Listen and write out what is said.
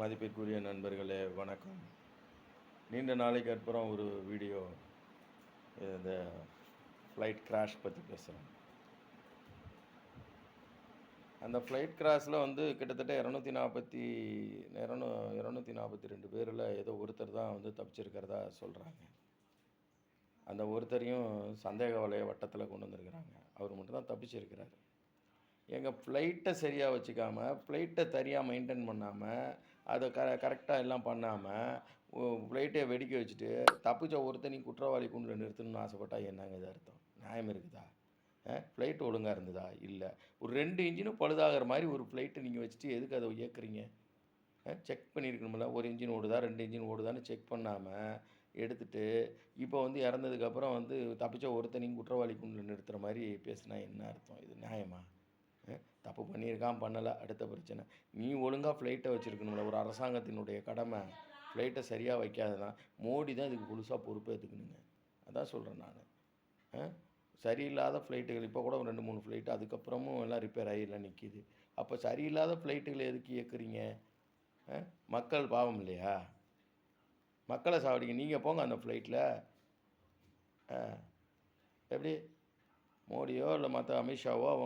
மதிப்பிற்குரிய நண்பர்களே வணக்கம். நீண்ட நாளைக்கு அப்புறம் ஒரு வீடியோ இந்த ஃப்ளைட் கிராஷ் பற்றி பேசுகிறேன் அந்த ஃப்ளைட் கிராஷில் வந்து கிட்டத்தட்ட இரநூத்தி நாற்பத்தி இரநூ இரநூத்தி நாற்பத்தி ரெண்டு பேரில் ஏதோ ஒருத்தர் தான் வந்து தப்பிச்சிருக்கிறதா சொல்கிறாங்க அந்த ஒருத்தரையும் சந்தேக வலைய வட்டத்தில் கொண்டு வந்திருக்கிறாங்க. அவர் மட்டும் தான் தப்பிச்சிருக்கிறாரு. எங்கள் ஃப்ளைட்டை சரியாக வச்சுக்காம ஃப்ளைட்டை சரியாக மெயின்டைன் பண்ணாமல் அதை க கரெக்டாக எல்லாம் பண்ணாமல் ஃப்ளைட்டை வெடிக்க வச்சுட்டு தப்பிச்ச ஒருத்தனையும் குற்றவாளி குண்டில் நிறுத்தணும்னு ஆசைப்பட்டா என்னங்க இது அர்த்தம்? நியாயம் இருக்குதா? ஃப்ளைட் ஒழுங்காக இருந்ததா? இல்லை. ஒரு ரெண்டு இன்ஜினும் பழுதாகிற மாதிரி ஒரு ஃப்ளைட்டை நீங்கள் வச்சுட்டு எதுக்கு அதை இயக்குறீங்க? செக் பண்ணியிருக்கணும்ல ஒரு இன்ஜின் ஓடுதா? ரெண்டு இன்ஜின் ஓடுதான்னு செக் பண்ணாமல் எடுத்துட்டு இப்போ வந்து இறந்ததுக்கப்புறம் வந்து தப்பிச்ச ஒருத்தனையும் குற்றவாளி குண்டில் நிறுத்துகிற மாதிரி பேசுனா என்ன அர்த்தம்? இது நியாயமா? பண்ணியிருக்கான் பண்ணலை. அடுத்த பிரச்சனை. நீ ஒழுங்காக ஃப்ளைட்டை வச்சுருக்கணும்ல. ஒரு அரசாங்கத்தினுடைய கடமை. ஃப்ளைட்டை சரியாக வைக்காததான். மோடி தான் இதுக்கு புதுசாக பொறுப்பு எடுத்துக்கணுங்க அதான் சொல்கிறேன் நான். சரியில்லாத ஃப்ளைட்டுகள் இப்போ கூட ரெண்டு மூணு ஃப்ளைட்டு அதுக்கப்புறமும் எல்லாம் ரிப்பேர் ஆகிடலாம் நிற்கிது அப்போ சரியில்லாத ஃப்ளைட்டுகளை எதுக்கு இயக்குறீங்க? மக்கள் பாவம் இல்லையா? மக்களை சாவடிங்க. நீங்கள் போங்க அந்த ஃப்ளைட்டில் எப்படி? மோடியோ இல்லை மற்ற அமித்ஷாவோ அவங்க